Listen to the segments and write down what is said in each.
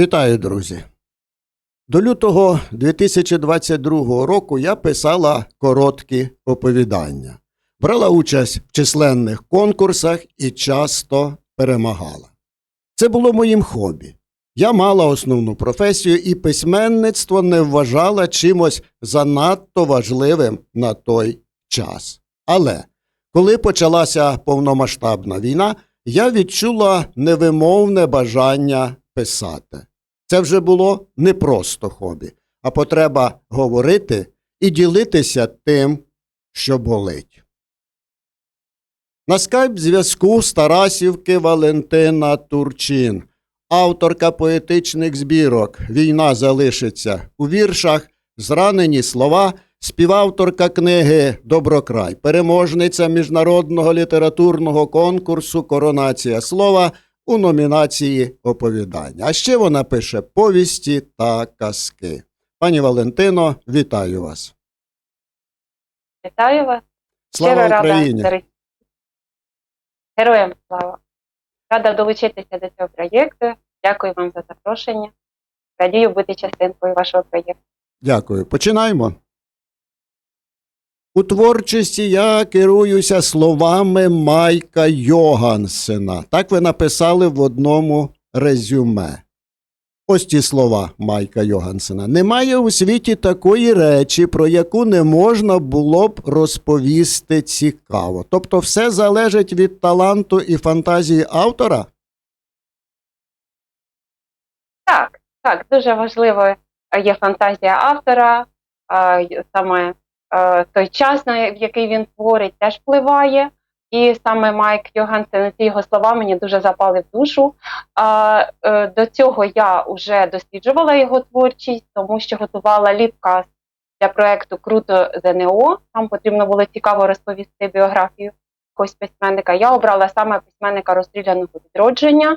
Вітаю, друзі. До лютого 2022 року я писала короткі оповідання, брала участь в численних конкурсах і часто перемагала. Це було моїм хобі. Я мала основну професію і письменництво не вважала чимось занадто важливим на той час. Але коли почалася повномасштабна війна, я відчула невимовне бажання писати. Це вже було не просто хобі, а потреба говорити і ділитися тим, що болить. На скайп зв'язку з Тарасівки Валентина Турчин, авторка поетичних збірок Війна залишиться у віршах, зранені слова, співавторка книги Доброкрай, переможниця міжнародного літературного конкурсу Коронація слова у номінації оповідання. А ще вона пише повісті та казки. Пані Валентино, вітаю вас. Вітаю вас. Слава Щиро Україні! заре- Героям слава. Рада долучитися до цього проєкту. Дякую вам за запрошення. Радію бути частинкою вашого проєкту. Дякую. Починаємо. У творчості я керуюся словами Майка Йогансена. Так ви написали в одному резюме. Ось ті слова Майка Йогансена. Немає у світі такої речі, про яку не можна було б розповісти цікаво. Тобто, все залежить від таланту і фантазії автора. Так, так, дуже важливо е, є фантазія автора, саме той час, на який він творить, теж впливає. І саме Майк Йогансен, ці його слова мені дуже запали в душу. Е, до цього я вже досліджувала його творчість, тому що готувала ліпкаст для проекту Круто ЗНО. Там потрібно було цікаво розповісти біографію якогось письменника. Я обрала саме письменника розстріляного відродження.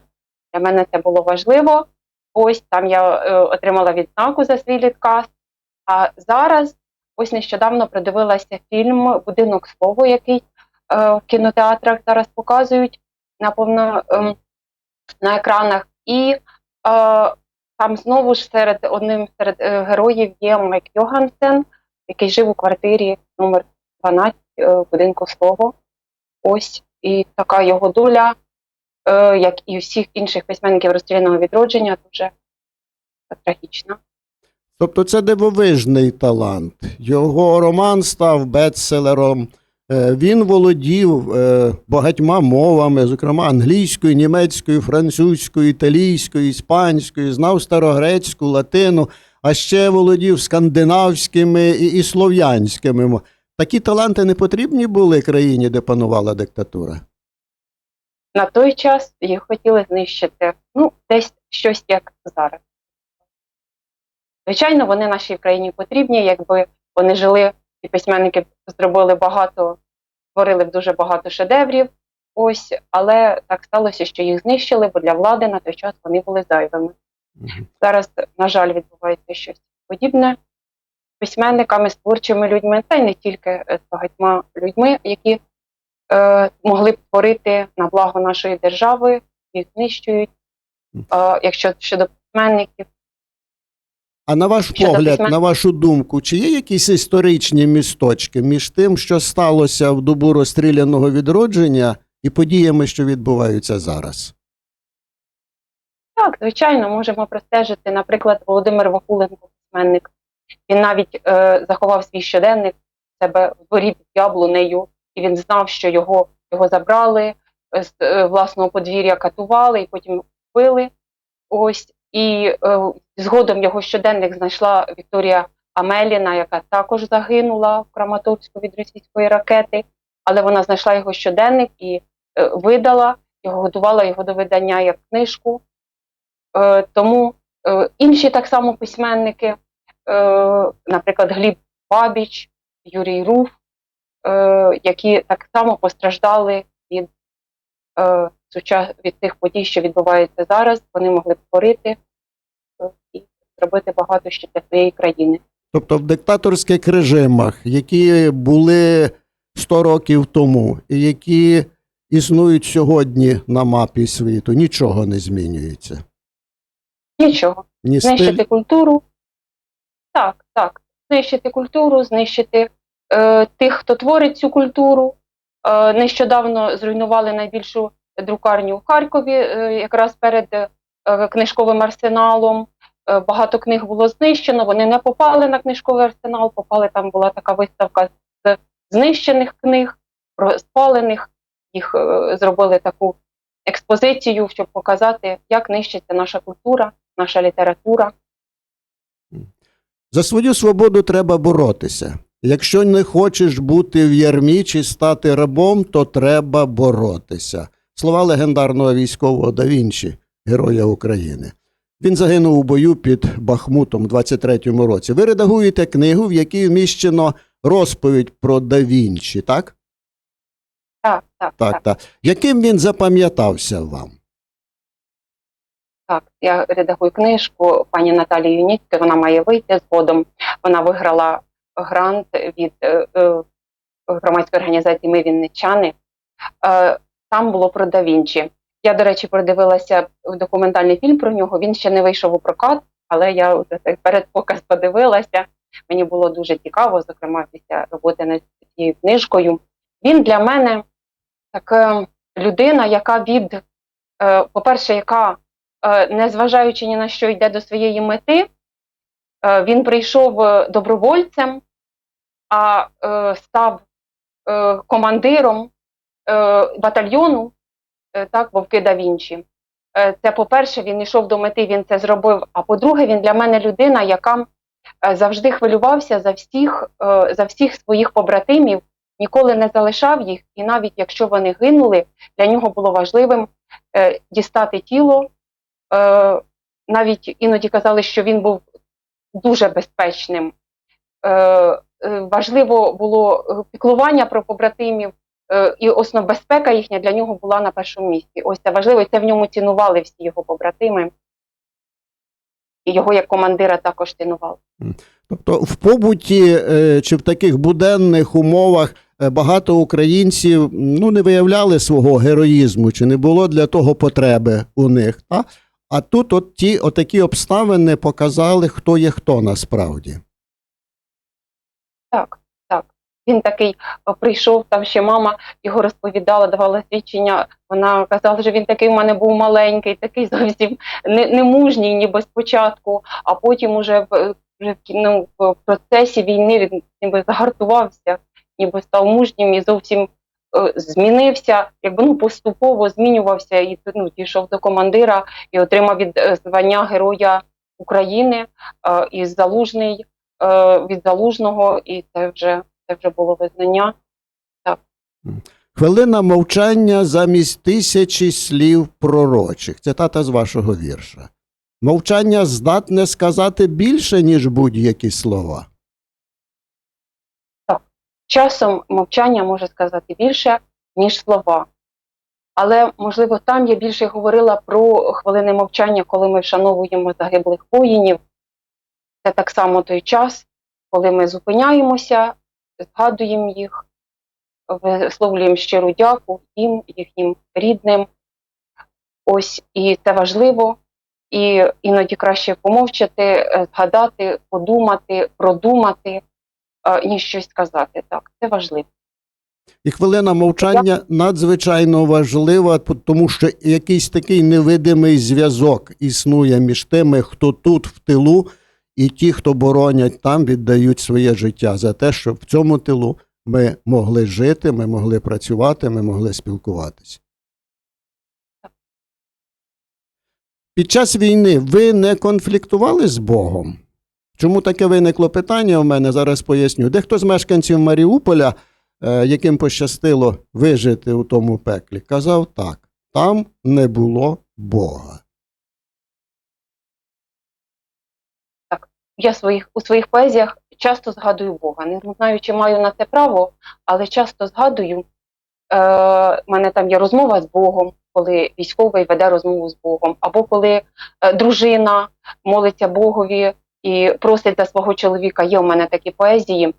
Для мене це було важливо. Ось там я е, отримала відзнаку за свій літкаст. А зараз, ось нещодавно продивилася фільм Будинок слово, який е, в кінотеатрах зараз показують наповно ем, на екранах. І е, там знову ж серед одним серед е, героїв є Майк Йогансен, який жив у квартирі номер 12 е, будинку слово. Ось і така його доля, як і всіх інших письменників розстріляного відродження, дуже трагічна. Тобто це дивовижний талант. Його роман став бестселером. Е, Він володів е, багатьма мовами, зокрема англійською, німецькою, французькою, італійською, іспанською, знав старогрецьку, латину, а ще володів скандинавськими і, і слов'янськими. мов- Такі таланти не потрібні були країні, де панувала диктатура. На той час їх хотіли знищити, ну, десь щось як зараз. Звичайно, вони нашій країні потрібні, якби вони жили, і письменники зробили багато, створили б дуже багато шедеврів. Ось, але так сталося, що їх знищили, бо для влади на той час вони були зайвими. Мгм. Зараз, на жаль, відбувається щось подібне з письменниками, з творчими людьми, та й не тільки е, з багатьма людьми, які е, могли б творити на благо нашої держави, їх знищують. Е, якщо щодо письменників, А на ваш Щодо погляд, письмен- на вашу думку, чи є якісь історичні місточки між тим, що сталося в добу розстріляного відродження, і подіями, що відбуваються зараз? так, звичайно, можемо простежити. Наприклад, Володимир Вакуленко, письменник. Він навіть е, заховав свій щоденник в себе в дворі під яблунею, і він знав, що його, його забрали е, з е, власного подвір'я, катували і потім вбили. Ось і е, згодом його щоденник знайшла Вікторія Амеліна, яка також загинула в Краматорську від російської ракети, але вона знайшла його щоденник і е, видала, його готувала його до видання як книжку. Е, тому е, інші так само письменники, е, наприклад, Гліб Бабіч, Юрій Руф, е, які так само постраждали від, е, від тих подій, що відбуваються зараз. Вони могли б творити е, і зробити багато ще для своєї країни. Тобто в диктаторських режимах, які були 100 років тому, і які існують сьогодні на мапі світу, нічого не змінюється. Нічого. Ні Знищити стиль? культуру. Так, так. Знищити культуру, знищити е, тих, хто творить цю культуру. Е, нещодавно зруйнували найбільшу друкарню в Харкові, е, якраз перед е, книжковим арсеналом. Е, багато книг було знищено, вони не попали на книжковий арсенал, попали там була така виставка з знищених книг, спалених. Їх зробили таку експозицію, щоб показати, як нищиться наша культура, наша література. За свою свободу треба боротися. Якщо не хочеш бути в ярмі чи стати рабом, то треба боротися. Слова легендарного військового да Вінчі, героя України. Він загинув у бою під Бахмутом у 23-му році. Ви редагуєте книгу, в якій вміщено розповідь про да Вінчі, так? Так, так, Так, так. Яким він запам'ятався вам? Так, я редагую книжку пані Наталії Юніцької, вона має вийти згодом. Вона виграла грант від е, е, громадської організації Ми Вінничани. Е, там було про Да Вінчі. Я, до речі, продивилася документальний фільм про нього. Він ще не вийшов у прокат, але я так перед показ подивилася. Мені було дуже цікаво, зокрема, після роботи над цією книжкою. Він для мене така людина, яка від, е, по-перше, яка е, незважаючи ні на що йде до своєї мети, е, він прийшов е, добровольцем, а е, став е, командиром е, батальйону е, так, Вовки да Вінчі. Е, Це, по-перше, він йшов до мети, він це зробив. А по-друге, він для мене людина, яка е, завжди хвилювався за всіх, е, за всіх своїх побратимів, ніколи не залишав їх, і навіть якщо вони гинули, для нього було важливим е, дістати тіло. Е, Навіть іноді казали, що він був дуже безпечним. Е, е, Важливо було е, піклування про побратимів, е, і основна безпека їхня для нього була на першому місці. Ось це важливо, і це в ньому цінували всі його побратими. І його як командира також цінували. Тобто в побуті е, чи в таких буденних умовах е, багато українців ну, не виявляли свого героїзму, чи не було для того потреби у них. Та? А тут от ті отакі обставини показали, хто є хто насправді. Так. Він такий е, прийшов, там ще мама його розповідала, давала свідчення. Вона казала, що він такий в мене був маленький, такий зовсім не, не мужній, ніби спочатку, а потім уже вже ну, в процесі війни він ніби загартувався, ніби став мужнім і зовсім е, змінився, якби ну поступово змінювався і ну, дійшов до командира і отримав від е, звання Героя України е, і залужний е, від залужного, і це вже це вже було визнання. Хвилина мовчання замість тисячі слів пророчих. Цитата з вашого вірша. Мовчання здатне сказати більше, ніж будь-які слова. Часом мовчання може сказати більше, ніж слова. Але, можливо, там я більше говорила про хвилини мовчання, коли ми вшановуємо загиблих воїнів. Це так само той час, коли ми зупиняємося, згадуємо їх, висловлюємо щиру дяку їм, їхнім рідним. Ось і це важливо. І іноді краще помовчати, е, згадати, подумати, продумати, е, ніж щось сказати. Так, це важливо. І хвилина мовчання надзвичайно важлива, тому що якийсь такий невидимий зв'язок існує між тими, хто тут в тилу, і ті, хто боронять там, віддають своє життя за те, щоб в цьому тилу ми могли жити, ми могли працювати, ми могли спілкуватися. Під час війни ви не конфліктували з Богом? Чому таке виникло питання у мене? Зараз поясню. Дехто з мешканців Маріуполя е, яким пощастило вижити у тому пеклі, казав так: там не було Бога. Я своїх у своїх поезіях часто згадую Бога. Не знаю, чи маю на це право, але часто згадую. Е, мене там є розмова з Богом, коли військовий веде розмову з Богом, або коли е, дружина молиться Богові і просить за свого чоловіка. Є у мене такі поезії.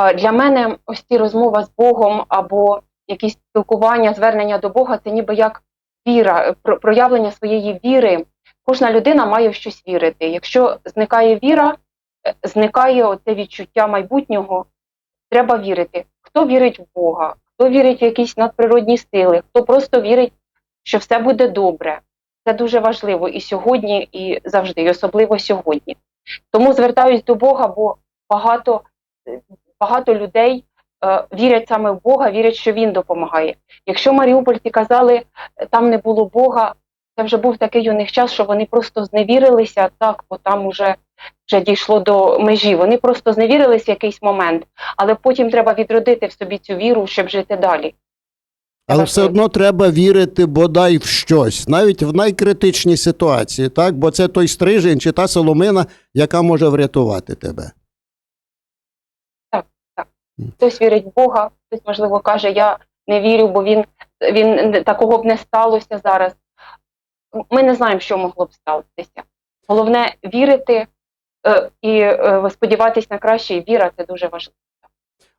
Е, для мене ось ці розмова з Богом або якісь спілкування, звернення до Бога це ніби як віра, про- проявлення своєї віри кожна людина має в щось вірити. Якщо зникає віра, е, зникає це відчуття майбутнього, треба вірити. Хто вірить в Бога, хто вірить в якісь надприродні сили, хто просто вірить, що все буде добре. Це дуже важливо і сьогодні, і завжди, і особливо сьогодні. Тому звертаюсь до Бога, бо багато, е, багато людей е, вірять саме в Бога, вірять, що Він допомагає. Якщо маріупольці казали, там не було Бога, це вже був такий у них час, що вони просто зневірилися, так, бо там уже, вже дійшло до межі. Вони просто зневірились в якийсь момент, але потім треба відродити в собі цю віру, щоб жити далі. Але все одно треба вірити бодай в щось, навіть в найкритичній ситуації, так? Бо це той стрижень чи та соломина, яка може врятувати тебе. Хтось вірить в Бога, хтось, можливо, каже, я не вірю, бо він, він такого б не сталося зараз. Ми не знаємо, що могло б статися. Головне вірити е, і е, сподіватись на краще, і віра це дуже важливо.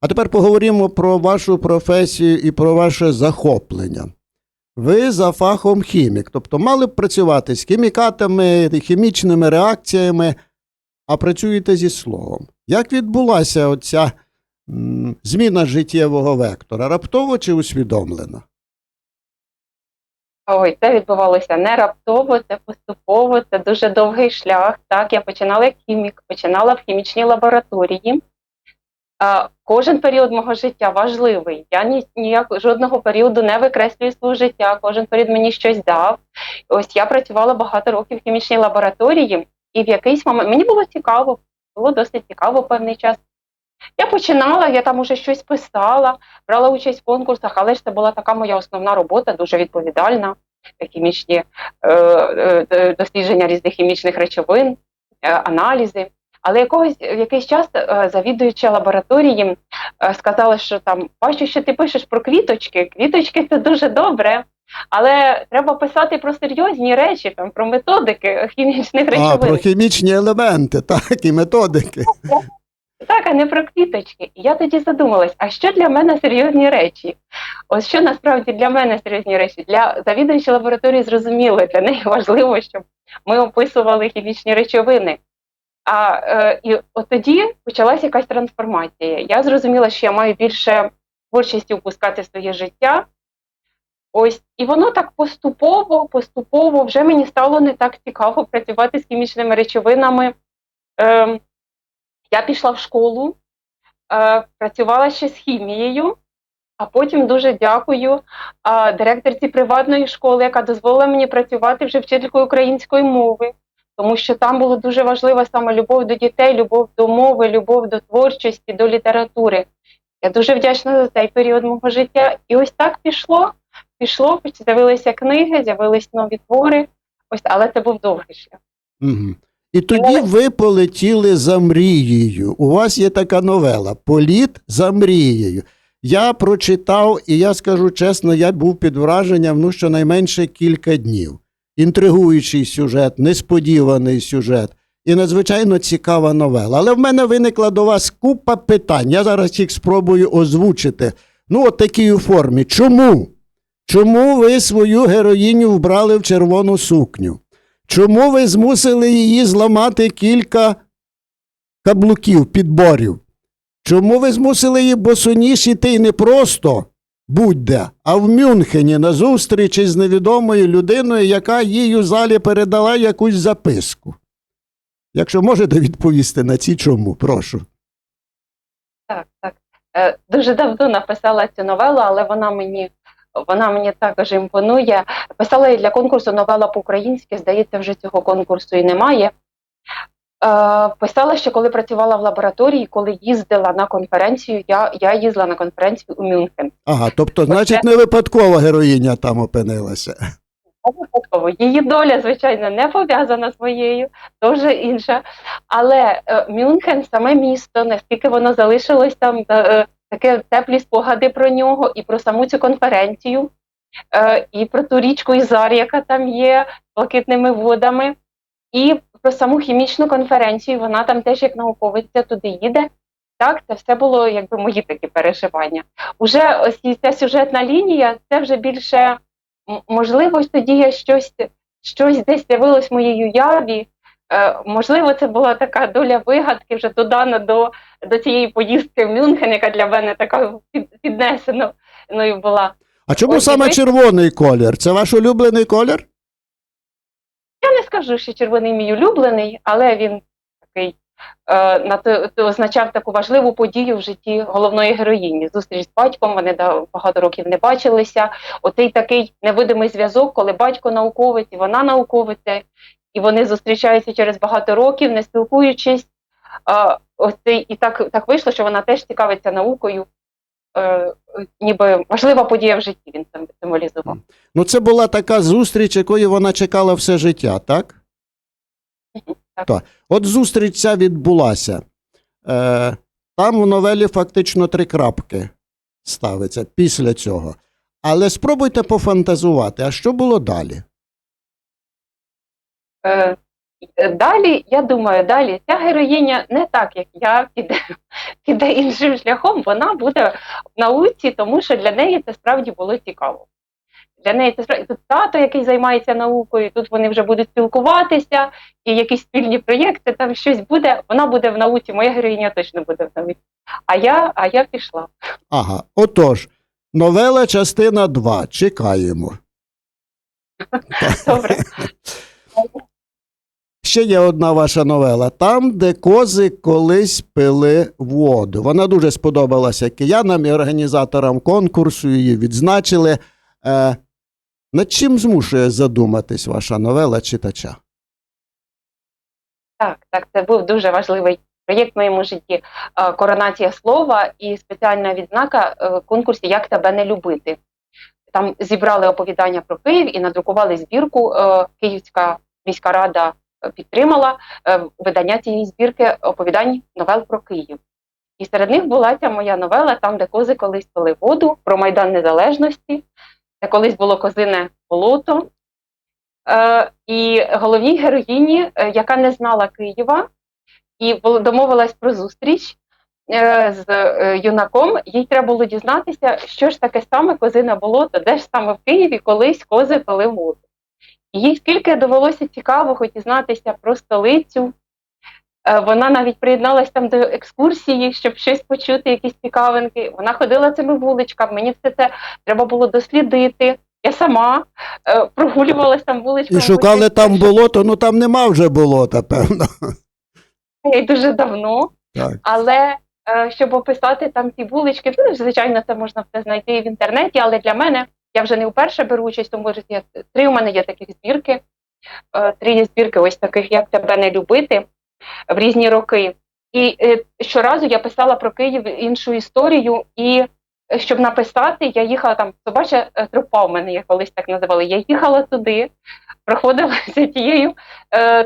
А тепер поговоримо про вашу професію і про ваше захоплення. Ви за фахом хімік, тобто мали б працювати з хімікатами, хімічними реакціями, а працюєте зі словом. Як відбулася оця зміна життєвого вектора? Раптово чи усвідомлено? Ой, це відбувалося не раптово, це поступово, це дуже довгий шлях. Так, я починала як хімік, починала в хімічній лабораторії. А, кожен період мого життя важливий. Я ні, ніяк жодного періоду не викреслюю свого життя, кожен період мені щось дав. Ось я працювала багато років в хімічній лабораторії, і в якийсь момент мені було цікаво, було досить цікаво певний час. Я починала, я там уже щось писала, брала участь в конкурсах, але ж це була така моя основна робота, дуже відповідальна. Хімічні е, е, дослідження різних хімічних речовин, е, аналізи. Але якогось в якийсь час е, завідуюча лабораторії е, сказала, що там бачу, що ти пишеш про квіточки. Квіточки це дуже добре, але треба писати про серйозні речі, там про методики хімічних А, про хімічні елементи, так, і методики. Так, а не про квіточки. І я тоді задумалась, а що для мене серйозні речі? Ось що насправді для мене серйозні речі? Для завідувача лабораторії зрозуміло, для неї важливо, щоб ми описували хімічні речовини. А е, і от тоді почалася якась трансформація. Я зрозуміла, що я маю більше творчості впускати своє життя. Ось, і воно так поступово, поступово вже мені стало не так цікаво працювати з хімічними речовинами. Е, я пішла в школу, е, працювала ще з хімією, а потім дуже дякую е, директорці приватної школи, яка дозволила мені працювати вже вчителькою української мови, тому що там було дуже важлива саме любов до дітей, любов до мови, любов до творчості, до літератури. Я дуже вдячна за цей період мого життя. І ось так пішло. Пішло, з'явилися книги, з'явились нові твори. Ось, але це був довгий шлях. Угу. І тоді ви полетіли за мрією. У вас є така новела Політ за мрією. Я прочитав, і я скажу чесно, я був під враженням ну, щонайменше кілька днів. Інтригуючий сюжет, несподіваний сюжет і надзвичайно цікава новела. Але в мене виникла до вас купа питань. Я зараз їх спробую озвучити. Ну, от такій у формі. Чому? Чому ви свою героїню вбрали в червону сукню? Чому ви змусили її зламати кілька каблуків, підборів? Чому ви змусили її босоніж іти не просто будь-де, а в Мюнхені на зустрічі з невідомою людиною, яка їй у залі передала якусь записку? Якщо можете відповісти на ці чому, прошу. Так, так. Е, дуже давно написала цю новелу, але вона мені, вона мені також імпонує. Писала я для конкурсу новела по-українськи, здається, вже цього конкурсу і немає. Е, писала ще, коли працювала в лабораторії, коли їздила на конференцію, я, я їздила на конференцію у Мюнхен. Ага, тобто, значить, не випадково героїня там опинилася. Не випадково. Її доля, звичайно, не пов'язана з моєю, дуже інша. Але е, Мюнхен, саме місто, наскільки воно залишилось там, е, таке теплі спогади про нього і про саму цю конференцію, е, і про ту річку Ізар, яка там є, блакитними водами, і про саму хімічну конференцію. Вона там теж як науковиця туди їде. Так, це все було якби мої такі переживання. Уже ось ця сюжетна лінія, це вже більше можливо, тоді я щось щось десь з'явилось в моїй уяві. Е, можливо, це була така доля вигадки вже додана до, до цієї поїздки в Мюнхен, яка для мене така під, піднесеною була. А чому Ось саме дивись. червоний колір? Це ваш улюблений колір? Я не скажу, що червоний мій улюблений, але він такий е, на то, то означав таку важливу подію в житті головної героїні. Зустріч з батьком. Вони багато років не бачилися. Отий такий невидимий зв'язок, коли батько науковець і вона науковиця, і вони зустрічаються через багато років, не спілкуючись. Е, ось і так, так вийшло, що вона теж цікавиться наукою. Е, ніби важлива подія в житті він там символізував. Ну, це була така зустріч, якої вона чекала все життя, так? Так. Так. От зустріч ця відбулася. Е, там в новелі фактично три крапки ставиться після цього. Але спробуйте пофантазувати, а що було далі? Е, е, Далі, я думаю, далі ця героїня не так, як я, піде, піде іншим шляхом, вона буде в науці, тому що для неї це справді було цікаво. Для неї це справді тут тато, який займається наукою, тут вони вже будуть спілкуватися, і якісь спільні проєкти, там щось буде. Вона буде в науці, моя героїня точно буде в науці. А я, а я пішла. Ага, отож, новела частина 2. Чекаємо. Добре. Ще є одна ваша новела. Там, де кози колись пили воду. Вона дуже сподобалася киянам і організаторам конкурсу. Її відзначили. Е, над чим змушує задуматись ваша новела читача? Так, так, це був дуже важливий проєкт в моєму житті. Е, Коронація слова і спеціальна відзнака е, конкурсі Як тебе не любити. Там зібрали оповідання про Київ і надрукували збірку. Е, Київська міська рада підтримала е, видання цієї збірки оповідань новел про Київ. І серед них була ця моя новела, там, де кози колись пили воду, про Майдан Незалежності, де колись було козине болото. Е, і головній героїні, е, яка не знала Києва, і домовилась про зустріч з юнаком, їй треба було дізнатися, що ж таке саме козине болото, де ж саме в Києві колись кози пили воду. І їй скільки довелося цікавого дізнатися про столицю. Е, Вона навіть приєдналась там до екскурсії, щоб щось почути, якісь цікавинки. Вона ходила цими вуличками. Мені все це треба було дослідити. Я сама е, прогулювалась там вуличками. І шукали там болото, ну там нема вже болота, певно. ще дуже давно. Так. Але е, щоб описати там ці вулички, ну, звичайно, це можна все знайти і в інтернеті, але для мене я вже не вперше беру участь, тому що три у мене є таких збірки. Е, три є збірки, ось таких, як тебе не любити в різні роки. І е, щоразу я писала про Київ іншу історію, і е, щоб написати, я їхала там, собача тропа у мене я колись так називали. Я їхала туди, проходилася тією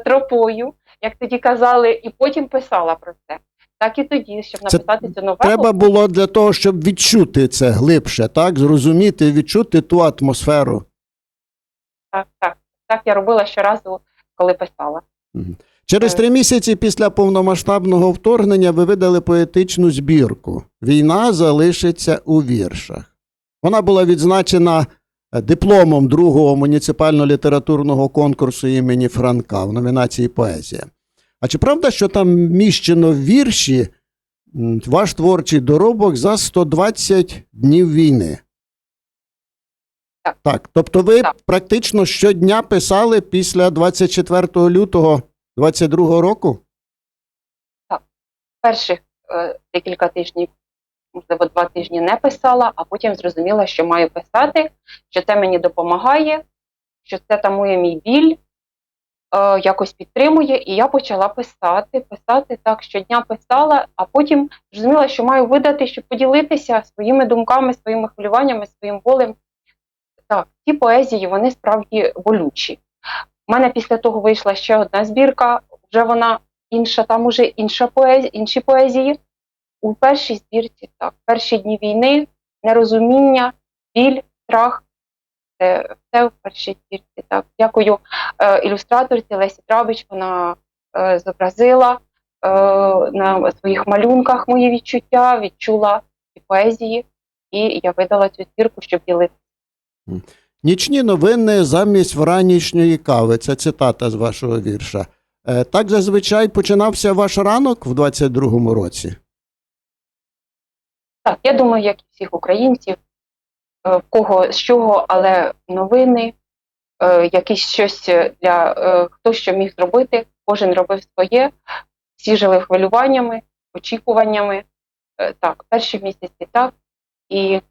тропою, як тоді казали, і потім писала про це. Так і тоді, щоб написати цю новелу. Треба було для того, щоб відчути це глибше, так? Зрозуміти, відчути ту атмосферу. Так, так, так я робила щоразу, коли писала. Через три місяці після повномасштабного вторгнення ви видали поетичну збірку Війна залишиться у віршах. Вона була відзначена е, дипломом другого муніципально-літературного конкурсу імені Франка в номінації Поезія. А чи правда, що там міщено в вірші ваш творчий доробок за 120 днів війни? Так. Так. Тобто ви Так. практично щодня писали після 24 лютого 22 року? Так. Перших е, декілька тижнів, можливо, два тижні не писала, а потім зрозуміла, що маю писати, що це мені допомагає, що це тамує мій біль, якось підтримує. І я почала писати, писати так, щодня писала, а потім зрозуміла, що маю видати, щоб поділитися своїми думками, своїми хвилюваннями, своїм болем. Так, ці поезії вони справді болючі. У мене після того вийшла ще одна збірка, вже вона інша, там уже інша поезія, інші поезії. У першій збірці так, перші дні війни, нерозуміння, біль, страх. Це все в першій збірці. Так. Дякую е, ілюстраторці Лесі Трабич. Вона е, зобразила е, на своїх малюнках мої відчуття, відчула ці поезії, і я видала цю збірку, щоб ділити. Нічні новини замість вранішньої кави. Це цитата з вашого вірша. Е, Так зазвичай починався ваш ранок в 22-му році. Так, я думаю, як і всіх українців, в кого з чого, але новини, е, якісь щось для е, хто що міг зробити, кожен робив своє, всі жили хвилюваннями, очікуваннями. Е, Так, перші місяці так. І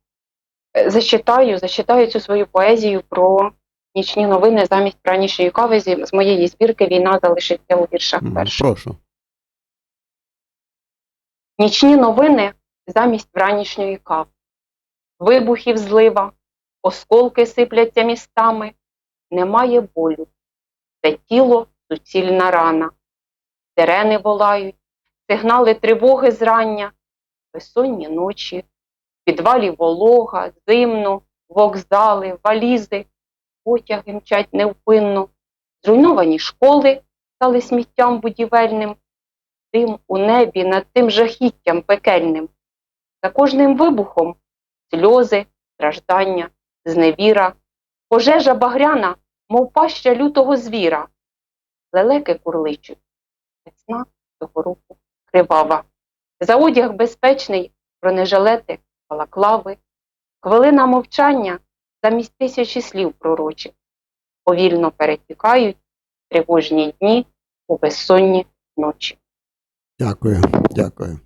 е, зачитаю, зачитаю цю свою поезію про нічні новини замість ранішньої кави з моєї збірки Війна залишиться у віршах перших. Прошу. Нічні новини замість вранішньої кави. Вибухів злива, осколки сипляться містами, немає болю. Це тіло суцільна рана. Сирени волають, сигнали тривоги зрання, безсонні ночі, в підвалі волога, зимно, вокзали, валізи, потяги мчать невпинно, зруйновані школи стали сміттям будівельним, дим у небі над тим жахіттям пекельним. За кожним вибухом сльози, страждання, зневіра, пожежа багряна, мов паща лютого звіра. Лелеки курличуть, весна того року кривава. За одяг безпечний, бронежилети, балаклави, хвилина мовчання замість тисячі слів пророчих. Повільно перетікають тривожні дні у безсонні ночі. Дякую, дякую.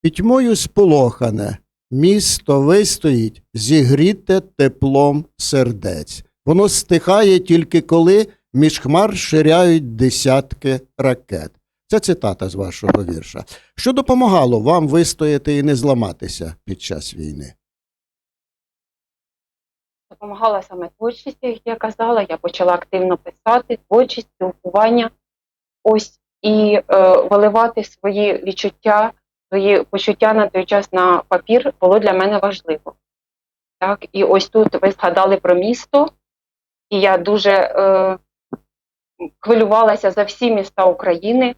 Пітьмою сполохане, місто вистоїть, зігріте теплом сердець. Воно стихає тільки коли між хмар ширяють десятки ракет. Це цитата з вашого вірша. Що допомагало вам вистояти і не зламатися під час війни? допомагала саме творчість, як я казала. Я почала активно писати, творчість, спілкування, ось і е, виливати свої відчуття, свої почуття на той час на папір було для мене важливо. Так, і ось тут ви згадали про місто, і я дуже е, хвилювалася за всі міста України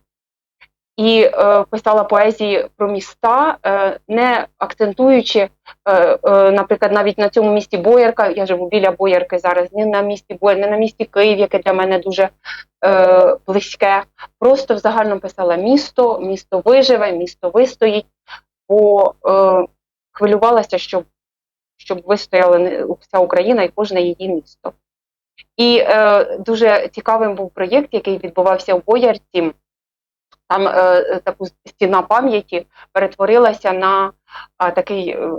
і е, писала поезії про міста, е, не акцентуючи, е, е, наприклад, навіть на цьому місті Боярка, я живу біля Боярки зараз, не на місті Бояр, не на місті Київ, яке для мене дуже е, близьке. Просто в загальному писала місто, місто виживе, місто вистоїть, бо е, хвилювалася, щоб, щоб вистояла вся Україна і кожне її місто. І е, дуже цікавим був проєкт, який відбувався в Боярці. Там е, таку стіна пам'яті перетворилася на а, такий е,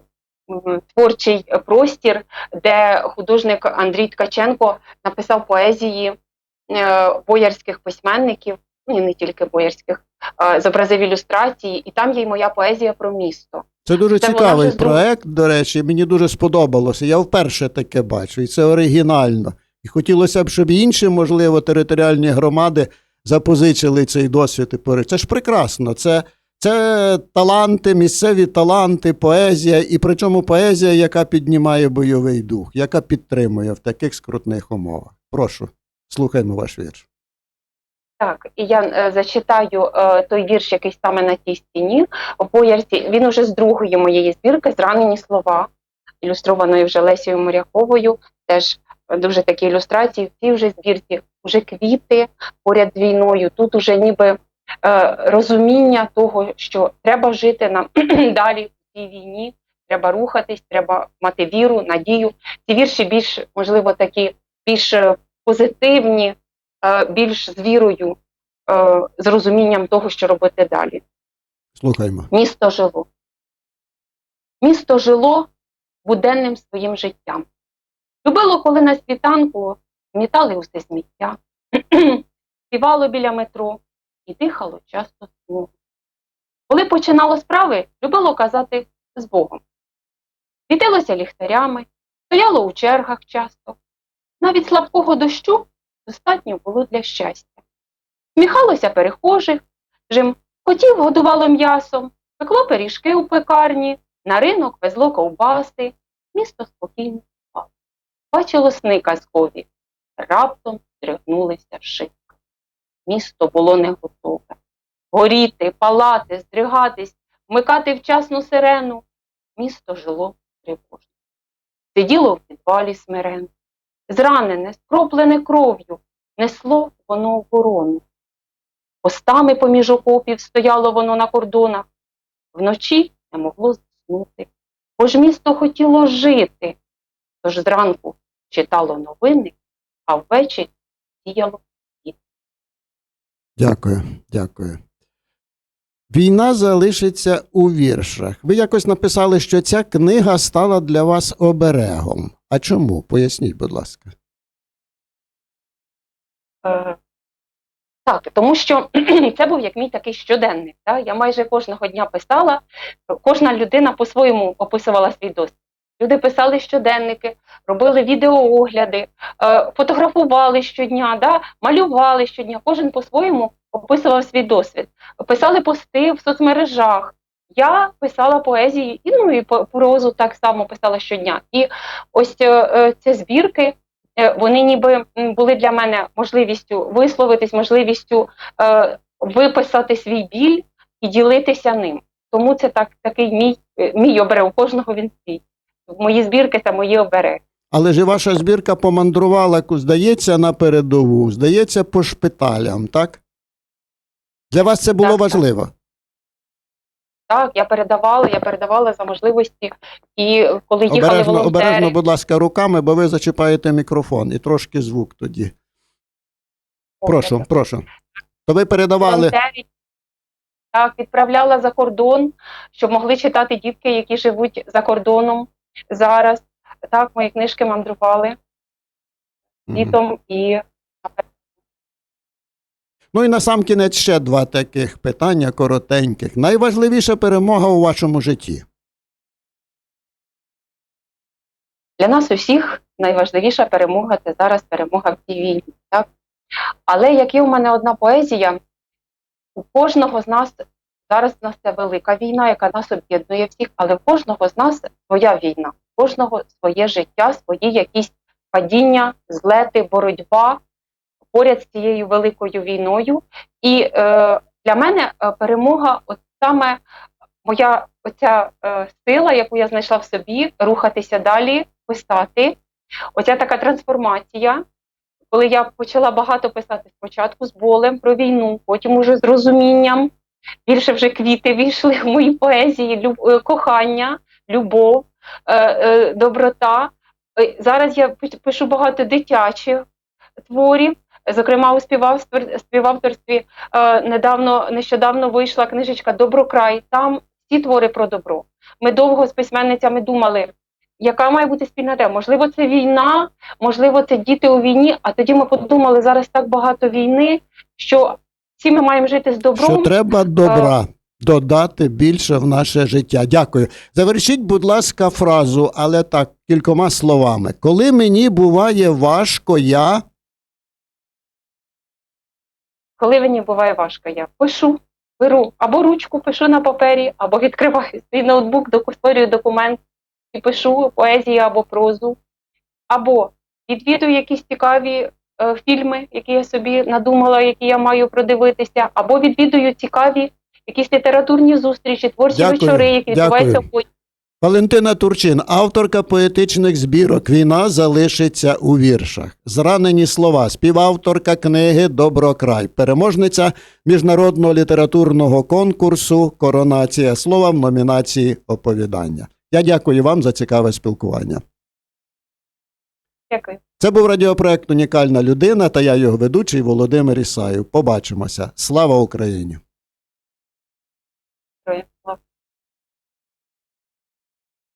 творчий простір, де художник Андрій Ткаченко написав поезії е, боярських письменників, ну і не тільки боярських, е, зобразив ілюстрації, і там є й моя поезія про місто. Це дуже Це цікавий проект, до речі, мені дуже сподобалося. Я вперше таке бачу, і це оригінально. І хотілося б, щоб інші, можливо, територіальні громади запозичили цей досвід і пори. Це ж прекрасно. Це, це таланти, місцеві таланти, поезія, і причому поезія, яка піднімає бойовий дух, яка підтримує в таких скрутних умовах. Прошу, слухаймо ваш вірш. Так, і я е, зачитаю е, той вірш, який саме на тій стіні в Боярці. Він уже з другої моєї збірки Зранені слова, ілюстрованої вже Лесією Моряковою. Теж е, дуже такі ілюстрації. В цій вже збірці вже квіти поряд з війною. Тут уже ніби е, розуміння того, що треба жити нам далі в цій війні, треба рухатись, треба мати віру, надію. Ці вірші більш, можливо, такі більш е, позитивні, е, більш з вірою, е, з розумінням того, що робити далі. Слухаймо. Місто жило. Місто жило буденним своїм життям. Любило, коли на світанку змітали усе сміття, співало біля метро і дихало часто снігом. Коли починало справи, любило казати з Богом. Світилося ліхтарями, стояло у чергах часто. Навіть слабкого дощу достатньо було для щастя. Сміхалося перехожих, жим Котів годувало м'ясом, пекло пиріжки у пекарні, на ринок везло ковбаси, місто спокійно спало. Бачило сни казкові, раптом здригнулися шибки. Місто було не готове. Горіти, палати, здригатись, вмикати вчасну сирену. Місто жило тривожно. Сиділо в підвалі смиренно, зранене, скроплене кров'ю, несло воно в ворону. Постами поміж окопів стояло воно на кордонах, вночі не могло заснути, бо ж місто хотіло жити. Тож зранку читало новини, а ввечері сіяло. Дякую, дякую. Війна залишиться у віршах. Ви якось написали, що ця книга стала для вас оберегом. А чому? Поясніть, будь ласка. Е, Так, тому що це був як мій такий щоденник. Да? Я майже кожного дня писала, кожна людина по-своєму описувала свій досвід. Люди писали щоденники, робили відеоогляди, е, фотографували щодня, да? малювали щодня, кожен по-своєму описував свій досвід. Писали пости в соцмережах. Я писала поезії, і ну і прозу так само писала щодня. І ось е, е, ці збірки вони ніби були для мене можливістю висловитись, можливістю виписати свій біль і ділитися ним. Тому це так, такий мій, мій оберег. У кожного він свій. Мої збірки це мої обереги. Але ж ваша збірка помандрувала, здається, на передову, здається, по шпиталям, так? Для вас це було Так, важливо. Так, я передавала, я передавала за можливості. І коли їхали Обережно, волонтери, обережно, будь ласка, руками, бо ви зачіпаєте мікрофон і трошки звук тоді. Прошу, прошу. То ви передавали. волонтерів, так, відправляла за кордон, щоб могли читати дітки, які живуть за кордоном зараз. Так, мої книжки мандрували Мгм. літом і Ну і на сам кінець ще два таких питання коротеньких. Найважливіша перемога у вашому житті. Для нас усіх найважливіша перемога це зараз перемога в цій війні. Так? Але як є у мене одна поезія, у кожного з нас зараз у нас це велика війна, яка нас об'єднує всіх, але в кожного з нас своя війна, у кожного своє життя, свої якісь падіння, злети, боротьба поряд з цією великою війною. І е, для мене е, перемога, от саме моя оця е, сила, яку я знайшла в собі, рухатися далі, писати. Оця така трансформація, коли я почала багато писати спочатку з болем про війну, потім уже з розумінням. Більше вже квіти війшли в мої поезії, люб, е, кохання, любов, е, е, доброта. Е, Зараз я пишу багато дитячих творів. Зокрема, у співавторстві е, недавно нещодавно вийшла книжечка Доброкрай. Там всі твори про добро. Ми довго з письменницями думали, яка має бути спільна тема. Можливо, це війна, можливо, це діти у війні. А тоді ми подумали, зараз так багато війни, що всі ми маємо жити з добром. Що треба добра додати більше в наше життя. Дякую. Завершіть, будь ласка, фразу, але так, кількома словами. Коли мені буває важко, я. Коли мені буває важко, я пишу, беру або ручку пишу на папері, або відкриваю свій ноутбук, створюю документ і пишу поезію або прозу, або відвідую якісь цікаві е, фільми, які я собі надумала, які я маю продивитися, або відвідую цікаві якісь літературні зустрічі, творчі Дякую, вечори, які відбуваються в ході. Валентина Турчин, авторка поетичних збірок Війна залишиться у віршах. Зранені слова, співавторка книги Доброкрай, переможниця міжнародного літературного конкурсу Коронація слова в номінації Оповідання. Я дякую вам за цікаве спілкування. Дякую. Це був радіопроект Унікальна людина та я його ведучий Володимир Ісаєв. Побачимося. Слава Україні! Дякую.